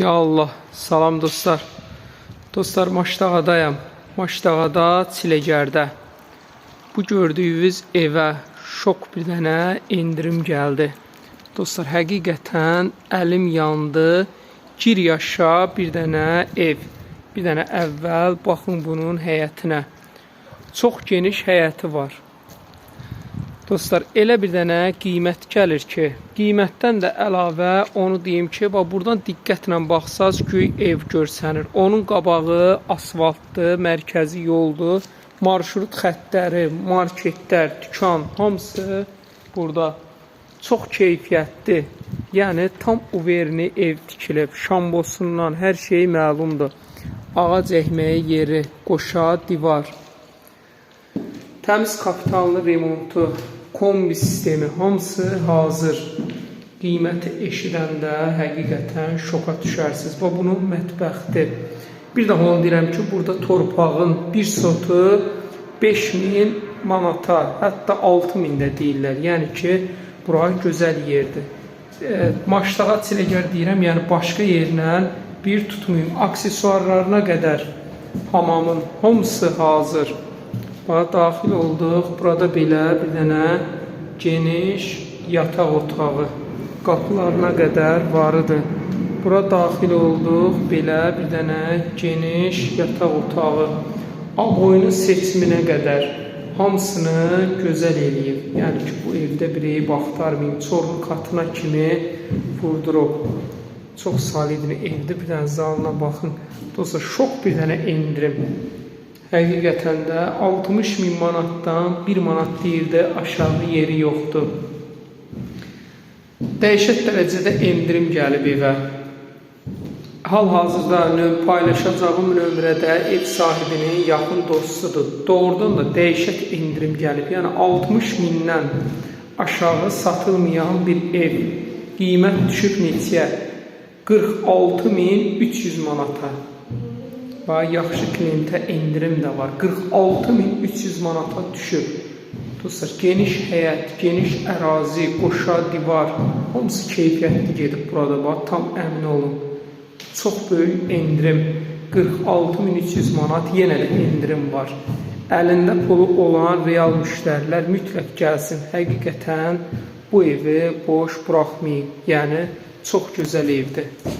Ya Allah, salam dostlar. Dostlar Maşdağadayam. Maşdağada Çilegərdə. Bu gördüyünüz evə şok bir dənə endirim gəldi. Dostlar, həqiqətən əlim yandı. Gir yaşa bir dənə ev. Bir dənə əvvəl baxın bunun həyətinə. Çox geniş həyəti var. Dostlar, elə bir dənə qiymət gəlir ki, qiymətdən də əlavə onu deyim ki, bax buradan diqqətlə baxsaz göy ev görsənir. Onun qabağı asfaltdır, mərkəzi yoldur, marşrut xəttləri, marketlər, dükan hamısı burada. Çox keyfiyyətli. Yəni tam uverni ev tikilib. Şambosundan hər şey məlumdur. Ağac əkməyə yeri, qoşa, divar. Təmiz kapitallı remontu, kombi sistemi hamısı hazır. Qiyməti eşidəndə həqiqətən şoka düşərsiniz. Və bunun mətbəxdir. Bir daha onu deyirəm ki, burada torpağın bir sotu 5000 manata, hətta 6000 də deyirlər. Yəni ki, bura gözəl yerdir. E, Maşdağa çiləgər deyirəm, yəni başqa yerlə bir tutmayım. Aksesuarlarına qədər hamamın hamısı hazır. Bax, daxil olduq. Burada belə bir dənə geniş yataq otağı. Qapılarına qədər varıdır. Bura daxil olduq. Belə bir dənə geniş yataq otağı. Aboyunun seçiminə qədər hamısını gözəl eləyib. Yəni ki, bu evdə bir ev axtarmayın. Çorlu katına kimi vurdurub. Çox solid bir. Bir dənə zalına baxın. Dostlar, şok bir dənə endirim. Həqiqətən də 60 min manatdan 1 manat deyirdə aşağı yeri yoxdur. Dəhşət dərəcədə endirim gəlib evə. Hal-hazırda paylaşacağım nömrədə ev sahibinin yaxın dostudur. Doğrudan da dəhşət endirim gəlib. Yəni 60 mindən aşağı satılmayan bir ev. Qiymət düşüb neçəyə? 46300 manata. Və yaxşı klientə endirim də var. 46300 manata düşüb. Dostlar, geniş həyət, geniş ərazi, qoşa divar, hamısı keyfiyyətli gedib burada. Bax, tam əmin olun. Çox böyük endirim. 46300 manat yenə də endirim var. Əlində pulu olan real müştərilər mütləq gəlsin. Həqiqətən bu evi boş buraxmayın. Yəni çox gözəl evdir.